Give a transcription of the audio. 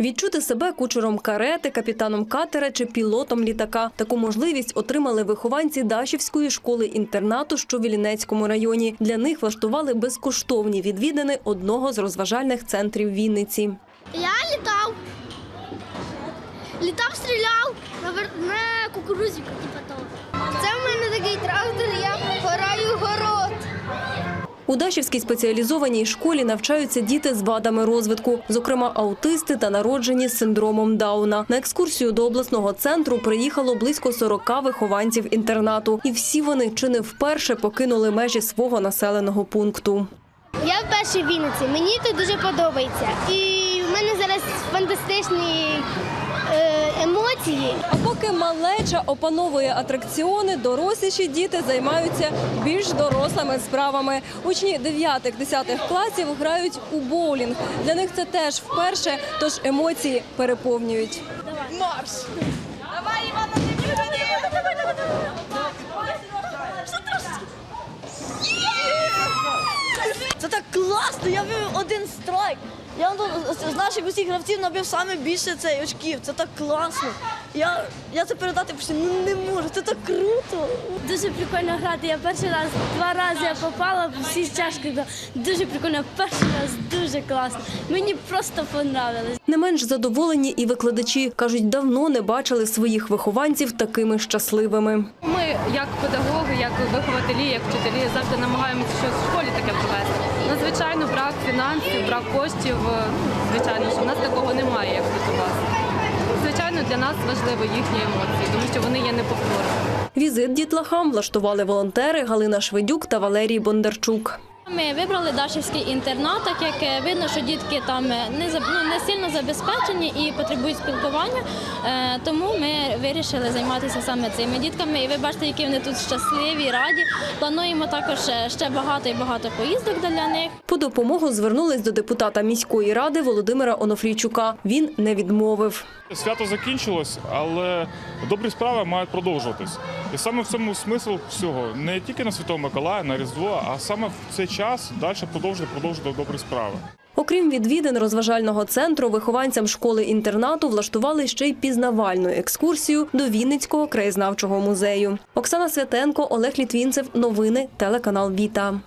Відчути себе кучером карети, капітаном катера чи пілотом літака. Таку можливість отримали вихованці Дашівської школи-інтернату, що в Вілінецькому районі. Для них влаштували безкоштовні відвідини одного з розважальних центрів Вінниці. Я літав. Літав, стріляв на, кукурузі, типу. Це в мене такий трактор, я. У Дашівській спеціалізованій школі навчаються діти з вадами розвитку, зокрема аутисти та народжені з синдромом Дауна. На екскурсію до обласного центру приїхало близько 40 вихованців інтернату, і всі вони чи не вперше покинули межі свого населеного пункту. Я вперше в Вінниці. Мені тут дуже подобається. І в мене зараз фантастичні е, емоції. А поки малеча опановує атракціони, доросліші діти займаються більш дорослими справами. Учні 9-10 класів грають у боулінг. Для них це теж вперше, тож емоції переповнюють. Це так класно! Я вивів один страйк. Я ну, з- з наших усіх гравців набив саме більше цей очків. Це так класно. Я, я це передати просто ну, не можу. Це так круто. Дуже прикольно грати. Я перший раз, два рази я попала в всі чашки. Дуже прикольно. Перший раз дуже класно. Мені просто понравилось. Не менш задоволені і викладачі кажуть, давно не бачили своїх вихованців такими щасливими. Ми, як педагоги, як вихователі, як вчителі, завжди намагаємося щось в школі таке провести. Ну, звичайно, брак фінансів, брак коштів, звичайно, що в нас такого немає, як тут у вас. Звичайно, для нас важливі їхні емоції, тому що вони є неповторними. Візит дітлахам влаштували волонтери Галина Шведюк та Валерій Бондарчук. Ми вибрали Дашівський інтернат, так як е, видно, що дітки там е, не за- ну, не сильно забезпечені і потребують спілкування. Е, Тому ми вирішили займатися саме цими дітками. І ви бачите, які вони тут щасливі, раді. Плануємо також ще багато і багато поїздок для них. По допомогу звернулись до депутата міської ради Володимира Онофрійчука. Він не відмовив. Свято закінчилось, але добрі справи мають продовжуватись. І саме в цьому смисл всього не тільки на Святого Миколая, на Різдво, а саме в цей час далі продовжити продовжувати добрі справи. Окрім відвідин розважального центру, вихованцям школи-інтернату влаштували ще й пізнавальну екскурсію до Вінницького краєзнавчого музею. Оксана Святенко, Олег Літвінцев. Новини телеканал Віта.